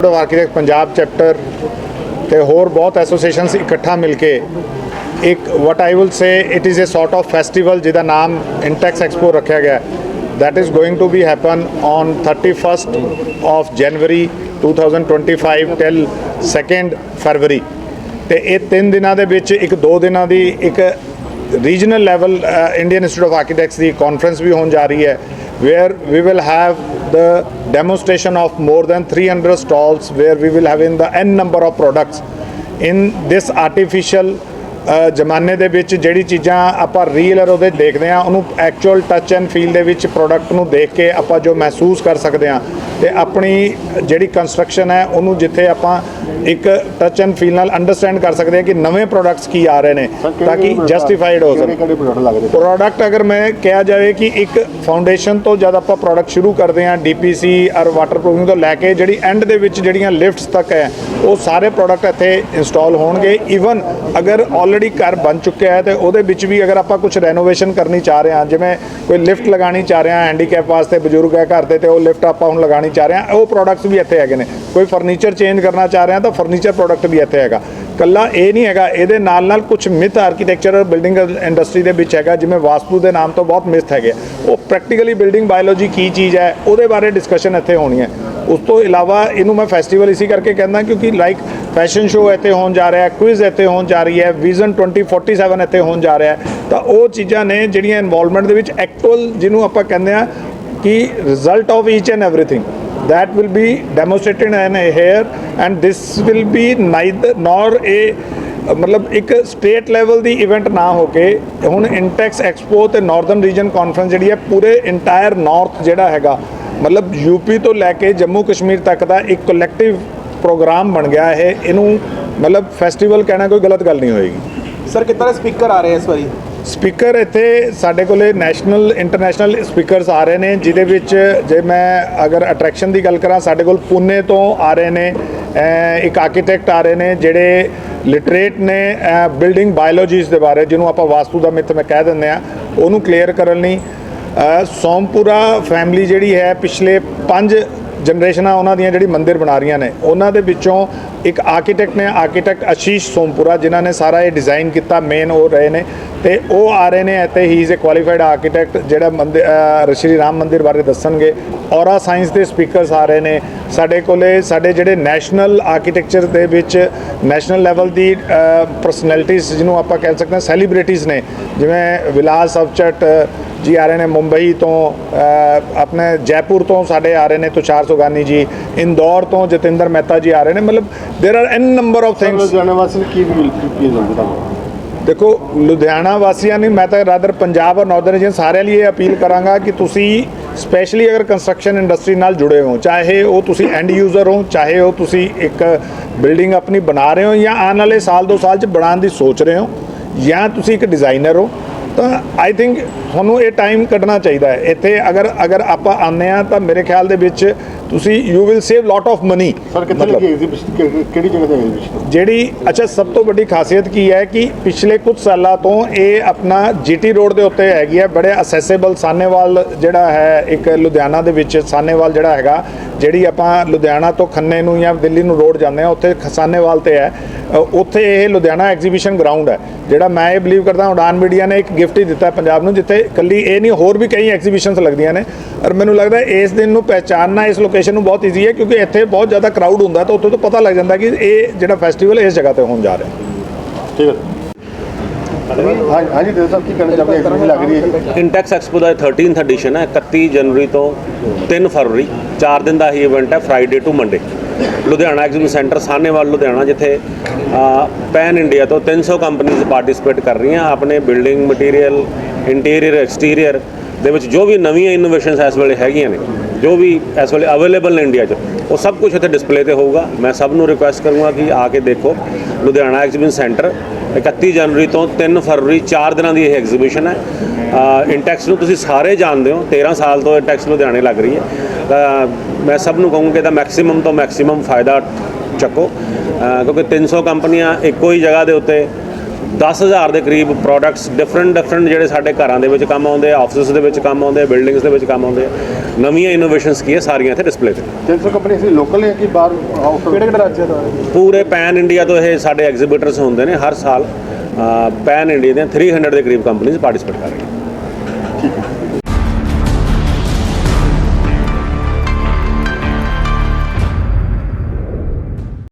Board architect Punjab chapter ਤੇ ਹੋਰ ਬਹੁਤ ਐਸੋਸੀਏਸ਼ਨਸ ਇਕੱਠਾ ਮਿਲ ਕੇ ਇੱਕ what I will say it is a sort of festival ਜਿਹਦਾ ਨਾਮ ਇੰਟੈਕਸ ਐਕਸਪੋ ਰੱਖਿਆ ਗਿਆ। That is going to be happen on 31st of January 2025 till 2nd February ਤੇ ਇਹ ਤਿੰਨ ਦਿਨਾਂ ਦੇ ਵਿੱਚ ਇੱਕ ਦੋ ਦਿਨਾਂ ਦੀ ਇੱਕ regional level Indian Institute of Architects the conference ਵੀ ਹੋਣ ਜਾ ਰਹੀ ਹੈ। Where we will have the demonstration of more than 300 stalls where we will have in the n number of products in this artificial ਅ, ਜ਼ਮਾਨੇ ਦੇ ਵਿੱਚ ਜਿਹੜੀ ਚੀਜ਼ਾਂ ਆਪਾਂ ਰੀਅਲ ਔਰ ਉਹਦੇ ਦੇਖਦੇ ਆ ਉਹਨੂੰ ਐਕਚੁਅਲ ਟੱਚ ਐਂਡ ਫੀਲ ਦੇ ਵਿੱਚ ਪ੍ਰੋਡਕਟ ਨੂੰ ਦੇਖ ਕੇ ਆਪਾਂ ਜੋ ਮਹਿਸੂਸ ਕਰ ਸਕਦੇ ਆ ਤੇ ਆਪਣੀ ਜਿਹੜੀ ਕੰਸਟਰਕਸ਼ਨ ਹੈ ਉਹਨੂੰ ਜਿੱਥੇ ਆਪਾਂ ਇੱਕ ਟੱਚ ਐਂਡ ਫੀਲ ਨਾਲ ਅੰਡਰਸਟੈਂਡ ਕਰ ਸਕਦੇ ਆ ਕਿ ਨਵੇਂ ਪ੍ਰੋਡਕਟਸ ਕੀ ਆ ਰਹੇ ਨੇ ਤਾਂ ਕਿ ਜਸਟੀਫਾਈਡ ਹੋ ਕਿਹੜੇ ਪ੍ਰੋਡਕਟ ਅਗਰ ਮੈਂ ਕਿਹਾ ਜਾਵੇ ਕਿ ਇੱਕ ਫਾਊਂਡੇਸ਼ਨ ਤੋਂ ਜਦ ਆਪਾਂ ਪ੍ਰੋਡਕਟ ਸ਼ੁਰੂ ਕਰਦੇ ਹਾਂ ਡੀਪੀਸੀ ਔਰ ਵਾਟਰਪ੍ਰੂਫਿੰਗ ਤੋਂ ਲੈ ਕੇ ਜਿਹੜੀ ਐਂਡ ਦੇ ਵਿੱਚ ਜਿਹੜੀਆਂ ਲਿਫਟਸ ਤੱਕ ਹੈ ਉਹ ਸਾਰੇ ਪ੍ਰੋਡਕਟ ਇੱਥੇ ਇੰਸਟਾਲ ਹੋਣਗੇ। ਇਵਨ ਅਗਰ ਆਲਰੇਡੀ ਘਰ ਬਣ ਚੁੱਕਿਆ ਹੈ ਤੇ ਉਹਦੇ ਵਿੱਚ ਵੀ ਅਗਰ ਆਪਾਂ ਕੁਝ ਰੈਨੋਵੇਸ਼ਨ ਕਰਨੀ ਚਾਹ ਰਹੇ ਹਾਂ ਜਿਵੇਂ ਕੋਈ ਲਿਫਟ ਲਗਾਣੀ ਚਾਹ ਰਿਹਾ ਹੈਂਡੀਕੈਪ ਵਾਸਤੇ ਬਜ਼ੁਰਗ ਹੈ ਘਰ ਦੇ ਤੇ ਉਹ ਲਿਫਟ ਆਪਾਂ ਹੁਣ ਲਗਾਣੀ ਚਾਹ ਰਹੇ ਹਾਂ। ਉਹ ਪ੍ਰੋਡਕਟਸ ਵੀ ਇੱਥੇ ਹੈਗੇ ਨੇ। ਕੋਈ ਫਰਨੀਚਰ ਚੇਂਜ ਕਰਨਾ ਚਾਹ ਰਿਹਾ ਤਾਂ ਫਰਨੀਚਰ ਪ੍ਰੋਡਕਟ ਵੀ ਇੱਥੇ ਹੈਗਾ। ਕੱਲਾ ਇਹ ਨਹੀਂ ਹੈਗਾ, ਇਹਦੇ ਨਾਲ ਨਾਲ ਕੁਝ ਮਿਥ ਆਰਕੀਟੈਕਚਰ ਬਿਲਡਿੰਗ ਇੰਡਸਟਰੀ ਦੇ ਵਿੱਚ ਹੈਗਾ, ਜਿਵੇਂ ਵਾਸਤੂ ਦੇ ਨਾਮ ਤੋਂ ਬਹੁਤ ਮਿਥ ਹੈਗੇ ਉਹ ਪ੍ਰੈਕਟੀਕਲੀ ਬਿਲਡਿੰਗ ਬਾਇਓਲੋਜੀ ਕੀ ਚੀਜ਼ ਹੈ, ਉਹਦੇ ਬਾਰੇ ਡਿਸਕਸ਼ਨ ਇੱਥੇ ਹੋਣੀ ਹੈ। ਉਸ ਤੋਂ ਇਲਾਵਾ ਇਹਨੂੰ ਮੈਂ ਫੈਸਟੀਵਲ ਇਸੇ ਕਰਕੇ ਕਹਿੰਦਾ ਕਿਉਂਕਿ ਲਾਈਕ ਫੈਸ਼ਨ ਸ਼ੋਅ ਇੱਥੇ ਹੋਣ ਜਾ ਰਿਹਾ ਹੈ ਕੁਇਜ਼ ਇੱਥੇ ਹੋਣ ਜਾ ਰਹੀ ਹੈ ਵਿਜ਼ਨ 2047 ਇੱਥੇ ਹੋਣ ਜਾ ਰਿਹਾ ਹੈ। ਤਾਂ ਉਹ ਚੀਜ਼ਾਂ ਨੇ ਜਿਹੜੀਆਂ ਇਨਵੋਲਵਮੈਂਟ ਦੇ ਵਿੱਚ ਐਕਚੁਅਲ ਜਿਹਨੂੰ ਆਪਾਂ ਕਹਿੰਦੇ ਆ ਕਿ result of each and everything that will be demonstrated in here and this will be neither, nor a ਮਤਲਬ ਇੱਕ ਸਟੇਟ ਲੈਵਲ ਦੀ ਇਵੈਂਟ ਨਾ ਹੋ ਕੇ ਹੁਣ ਇੰਟੈਕਸ ਐਕਸਪੋ ਤੇ ਨਾਰਥਰਨ ਰੀਜਨ ਕਾਨਫਰੰਸ ਜਿਹੜੀ ਹੈ ਪੂਰੇ ਇੰਟਾਇਰ ਨਾਰਥ ਜਿਹੜਾ ਹੈਗਾ ਮਤਲਬ ਯੂਪੀ ਤੋਂ ਲੈ ਕੇ ਜੰਮੂ ਕਸ਼ਮੀਰ ਤੱਕ ਦਾ ਇੱਕ ਕਲੈਕਟਿਵ ਪ੍ਰੋਗਰਾਮ ਬਣ ਗਿਆ ਹੈ ਇਹਨੂੰ ਮਤਲਬ ਫੈਸਟੀਵਲ ਕਹਿਣਾ ਕੋਈ ਗਲਤ ਗੱਲ ਨਹੀਂ ਹੋਏਗੀ ਸਰ ਕਿੰਨੇ ਸਪੀਕਰ ਆ ਰਹੇ ਇਸ ਵਾਰੀ ਸਪੀਕਰ ਇੱਥੇ ਸਾਡੇ ਕੋਲੇ ਨੈਸ਼ਨਲ, ਇੰਟਰਨੈਸ਼ਨਲ ਸਪੀਕਰਸ ਆ ਰਹੇ ਨੇ, ਜਿਹਦੇ ਵਿੱਚ ਜੇ ਮੈਂ ਅਗਰ ਅਟਰੈਕਸ਼ਨ ਦੀ ਗੱਲ ਕਰਾਂ, ਸਾਡੇ ਕੋਲ ਪੁਨੇ ਤੋਂ ਆ ਰਹੇ ਨੇ ਇੱਕ ਆਰਕੀਟੈਕਟ ਆ ਰਹੇ ਨੇ, ਜਿਹੜੇ ਲਿਟਰੇਟ ਨੇ ਬਿਲਡਿੰਗ ਬਾਇਓਲੋਜੀਸ ਦੇ ਬਾਰੇ, ਜਿਹਨੂੰ ਆਪਾਂ ਵਾਸਤੂ ਦਾ ਮਿੱਥ ਮੈਂ ਕਹਿ ਦਿੰਦੇ ਆ ਉਹਨੂੰ ਕਲੀਅਰ ਕਰਨ ਲਈ ਸੋਮਪੁਰਾ ਫੈਮਿਲੀ ਜਿਹੜੀ ਹੈ, ਪਿਛਲੇ 5 ਜਨਰੇਸ਼ਨਾਂ ਉਹਨਾਂ ਦੀਆਂ ਜਿਹੜੀ ਮੰਦਿਰ ਬਣਾ ਰਹੀਆਂ ਨੇ, ਉਹਨਾਂ ਦੇ ਵਿੱਚੋਂ ਇੱਕ ਆਰਕੀਟੈਕਟ ਨੇ ਆਰਕੀਟੈਕਟ ਆਸ਼ੀਸ਼ ਸੋਮਪੁਰਾ, ਜਿਨ੍ਹਾਂ ਨੇ ਸਾਰਾ ਇਹ ਡਿਜ਼ਾਈਨ ਕੀਤਾ ਮੇਨ ਉਹ ਰਹੇ ਨੇ। ਤੇ ਉਹ ਆ ਰਹੇ ਨੇ ਇੱਥੇ ਹੀ ਇਜ਼ ਅ ਕੁਆਲੀਫਾਈਡ ਆਰਕੀਟੈਕਟ ਜਿਹੜਾ ਮੰਦਿਰ ਸ਼੍ਰੀ ਰਾਮ ਮੰਦਿਰ ਬਾਰੇ ਦੱਸਣਗੇ। ਔਰਾ ਸਾਇੰਸ ਦੇ ਸਪੀਕਰਸ ਆ ਰਹੇ ਨੇ। ਸਾਡੇ ਕੋਲੇ, ਸਾਡੇ ਜਿਹੜੇ ਨੈਸ਼ਨਲ ਆਰਕੀਟੈਕਚਰ ਦੇ ਵਿੱਚ ਨੈਸ਼ਨਲ ਲੈਵਲ ਦੀ ਪਰਸਨੈਲਿਟੀਜ਼ ਜਿਹਨੂੰ ਆਪਾਂ ਕਹਿ ਸਕਦੇ ਹਾਂ ਸੈਲੀਬ੍ਰਿਟੀਜ਼ ਨੇ। ਜਿਵੇਂ ਵਿਲਾਸ ਅਵਚਟ ਜੀ ਆ ਰਹੇ ਨੇ ਮੁੰਬਈ ਤੋਂ ਅਹ, ਆਪਣੇ ਜੈਪੁਰ ਤੋਂ ਸਾਡੇ ਆ ਰਹੇ ਨੇ ਤੁਸ਼ਾਰ ਸੁਗਾਨੀ ਜੀ ਇੰਦੌਰ ਤੋਂ ਜਤਿੰਦਰ ਮਹਿਤਾ ਜੀ ਆ ਰਹੇ ਨੇ ਮਤਲਬ there are an number of Singh things ਜਾਣੇ ਵਾਸਤੇ ਕੀ ਵੀ ਕੀ ਜਾਂਦੇ ਤੁਹਾਨੂੰ ਦੇਖੋ ਲੁਧਿਆਣਾ ਵਾਸੀਆਂ ਨੇ ਮੈਂ ਤਾਂ ਰਾਦਰ ਪੰਜਾਬ ਔਰ ਨਾਰਥਰਨ ਰੀਜਨ ਸਾਰਿਆਂ ਲਈ ਇਹ ਅਪੀਲ ਕਰਾਂਗਾ ਕਿ ਤੁਸੀਂ ਸਪੈਸ਼ਲੀ ਅਗਰ ਕੰਸਟਰਕਸ਼ਨ ਇੰਡਸਟਰੀ ਨਾਲ ਜੁੜੇ ਹੋ ਚਾਹੇ ਉਹ ਤੁਸੀਂ ਐਂਡ ਯੂਜ਼ਰ ਹੋ ਚਾਹੇ ਉਹ ਤੁਸੀਂ ਇੱਕ ਬਿਲਡਿੰਗ ਆਪਣੀ ਬਣਾ ਰਹੇ ਹੋ ਜਾਂ ਆਉਣ ਵਾਲੇ ਸਾਲ ਦੋ ਸਾਲ ਚ ਬਣਾਉਣ ਦੀ ਸੋਚ ਰਹੇ ਹੋ ਜਾਂ ਤੁਸੀਂ ਇੱਕ ਡਿਜ਼ਾਈਨਰ ਹੋ ਤਾਂ ਆਈ ਥਿੰਕ ਤੁਹਾਨੂੰ ਇਹ ਟਾਈਮ ਕੱਢਣਾ ਚਾਹੀਦਾ ਹੈ। ਇੱਥੇ ਅਗਰ ਅਗਰ ਆਪਾਂ ਆਉਂਦੇ ਆ ਤਾਂ ਮੇਰੇ ਖਿਆਲ ਦੇ ਵਿੱਚ ਤੁਸੀਂ you will save lot of money sir ਕਿੱਥੇ ਲੱਗੀ ਐਗਜ਼ੀਬਿਸ਼ਨ ਕਿਹੜੀ ਜਗ੍ਹਾ ਤੇ ਐਗਜ਼ੀਬਿਸ਼ਨ ਜਿਹੜੀ ਅੱਛਾ ਸਭ ਤੋਂ ਵੱਡੀ ਖਾਸੀਅਤ ਕੀ ਹੈ ਕਿ ਪਿਛਲੇ ਕੁਝ ਸਾਲਾਂ ਤੋਂ ਇਹ ਆਪਣਾ ਜੀਟੀ ਰੋਡ ਦੇ ਉੱਤੇ ਹੈਗੀ ਹੈ ਬੜੇ ਅਸੈਸੇਬਲ ਸਾਨੇਵਾਲ ਜਿਹੜਾ ਹੈ ਇੱਕ ਲੁਧਿਆਣਾ ਦੇ ਵਿੱਚ ਸਾਨੇਵਾਲ ਜਿਹੜਾ ਹੈਗਾ ਜਿਹੜੀ ਆਪਾਂ ਲੁਧਿਆਣਾ ਤੋਂ ਖੰਨੇ ਨੂੰ ਜਾਂ ਦਿੱਲੀ ਨੂੰ ਰੋਡ ਜਾਂਦੇ ਆ ਉੱਥੇ ਸਾਨੇਵਾਲ ਤੇ ਹੈ। ਉੱਥੇ ਇਹ ਲੁਧਿਆਣਾ ਐਗਜ਼ੀਬਿਸ਼ਨ ਗਰਾਊਂਡ ਹੈ ਜਿਹੜਾ ਮੈਂ ਇਹ ਬਲੀਵ ਕਰਦਾ ਉਡਾਨ ਮੀਡੀਆ ਨੇ ਇੱਕ ਗਿਫਟ ਹੀ ਦਿੱਤਾ ਪੰਜਾਬ ਨੂੰ ਜਿੱਥੇ ਕੱਲੀ ਇਹ ਨਹੀਂ ਹੋਰ ਵੀ ਕਈ ਐਗਜ਼ੀਬਿਸ਼ਨਸ ਲੱਗਦੀਆਂ ਨੇ। ਔਰ ਮੈਨੂੰ ਲੱਗਦਾ ਇਸ ਦਿਨ ਨੂੰ ਪਹਿਚਾਨਣਾ ਇਸ ਲੋਕੇਸ਼ਨ ਨੂੰ ਬਹੁਤ ਈਜ਼ੀ ਹੈ ਕਿਉਂਕਿ ਇੱਥੇ ਬਹੁਤ ਜ਼ਿਆਦਾ ਕਰਾਊਡ ਹੁੰਦਾ ਤਾਂ ਉੱਥੇ ਤੋਂ ਪਤਾ ਲੱਗ ਜਾਂਦਾ ਕਿ ਇਹ ਜਿਹੜਾ ਫੈਸਟੀਵਲ ਇਸ ਜਗ੍ਹਾ ਤੇ ਹੋਣ ਜਾ ਰਿਹਾ ਠੀਕ ਹੈ। ਹਾਂ ਹਾਂਜੀ ਦੇ ਸਾਹਿਬ ਕੀ ਕਹਿਣਾ ਚਾਹੁੰਦੇ ਐਗਜ਼ੀਬਿਸ਼ਨ ਲੱਗ ਰਹੀ ਹੈ ਜੀ। ਇੰਟੈਕਸ ਐਕਸਪੋ ਦਾ 13th ਐਡੀਸ਼ਨ ਹੈ 31 ਜਨਵਰੀ ਤੋਂ 3 ਫਰਵਰੀ 4 ਦਿਨ ਦਾ ਹੀ ਇਵੈਂਟ ਹੈ Friday to Monday Ludhiana exhibition centre Sahnewal Ludhiana ਜਿੱਥੇ ਪੈਨ ਇੰਡੀਆ ਤੋਂ 300 ਕੰਪਨੀਆਂ ਪਾਰਟਿਸਿਪੇਟ ਕਰ ਰਹੀਆਂ ਆਪਣੇ ਬਿਲਡਿੰਗ ਮਟੀਰੀਅਲ ਇੰਟੀਰੀਅਰ ਐਕਸਟੀਰੀਅਰ ਦੇ ਵਿੱਚ ਜੋ ਵੀ ਨਵੀਆਂ ਇਨੋਵੇਸ਼ਨਸ ਇਸ ਵੇਲੇ ਹੈਗੀਆਂ ਨੇ ਜੋ ਵੀ ਇਸ ਵੇਲੇ ਅਵੇਲੇਬਲ ਨੇ ਇੰਡੀਆ 'ਚ ਉਹ ਸਭ ਕੁਝ ਇੱਥੇ ਡਿਸਪਲੇ ਤੇ ਹੋਊਗਾ। ਮੈਂ ਸਭ ਨੂੰ ਰਿਕੁਐਸਟ ਕਰੂੰਗਾ ਕਿ ਆ ਕੇ ਦੇਖੋ। ਲੁਧਿਆਣਾ ਐਗਜ਼ੀਬਿਸ਼ਨ ਸੈਂਟਰ 31 ਜਨਵਰੀ ਤੋਂ 3 ਫਰਵਰੀ 4 ਦਿਨਾਂ ਦੀ ਇਹ ਐਗਜ਼ੀਬਿਸ਼ਨ ਹੈ। ਇੰਟੈਕਸ ਨੂੰ ਤੁਸੀਂ ਸਾਰੇ ਜਾਣਦੇ ਹੋ। 13 ਸਾਲ ਤੋਂ ਇੰਟੈਕਸ ਲੁਧਿਆਣੇ ਲੱਗ ਰਹੀ ਹੈ। ਤਾਂ ਮੈਂ ਸਭ ਨੂੰ ਕਹੂੰਗਾ ਕਿ ਇਹਦਾ ਮੈਕਸਿਮਮ ਤੋਂ ਮੈਕਸਿਮਮ ਫਾਇਦਾ ਚੱਕੋ। ਅ, ਕਿਉਂਕਿ 300 ਕੰਪਨੀਆਂ ਇੱਕੋ ਹੀ ਜਗ੍ਹਾ ਦੇ ਉੱਤੇ 10000 ਦੇ ਕਰੀਬ ਪ੍ਰੋਡਕਟਸ ਡਿਫਰੈਂਟ ਡਿਫਰੈਂਟ ਜਿਹੜੇ ਸਾਡੇ ਘਰਾਂ ਦੇ ਵਿੱਚ ਕੰਮ ਆਉਂਦੇ ਆ ਆਫਿਸਿਸ ਦੇ ਵਿੱਚ ਕੰਮ ਆਉਂਦੇ ਆ ਬਿਲਡਿੰਗਸ ਦੇ ਵਿੱਚ ਕੰਮ ਆਉਂਦੇ ਆ। ਨਵੀਆਂ ਇਨੋਵੇਸ਼ਨਸ ਕੀ ਹੈ ਸਾਰੀਆਂ ਇੱਥੇ ਡਿਸਪਲੇ ਤੇ। 300 ਕੰਪਨੀ ਸੀ ਲੋਕਲ ਹੈ ਕਿ ਬਾਹਰ ਆਊਟ ਕਿਹੜੇ ਕਿਹੜੇ ਰਾਜ ਦਾ ਪੂਰੇ ਪੈਨ ਇੰਡੀਆ ਤੋਂ ਇਹ ਸਾਡੇ ਐਗਜ਼ੀਬਿਟਰਸ ਹੁੰਦੇ ਨੇ ਹਰ ਸਾਲ। ਪੈਨ ਇੰਡੀਆ ਦੀਆਂ 300 ਦੇ ਕਰੀਬ ਕੰਪਨੀਆਂ ਪਾਰਟਿਸਿਪੇਟ ਕਰ ਰਹੀਆਂ ਠੀਕ ਹੈ।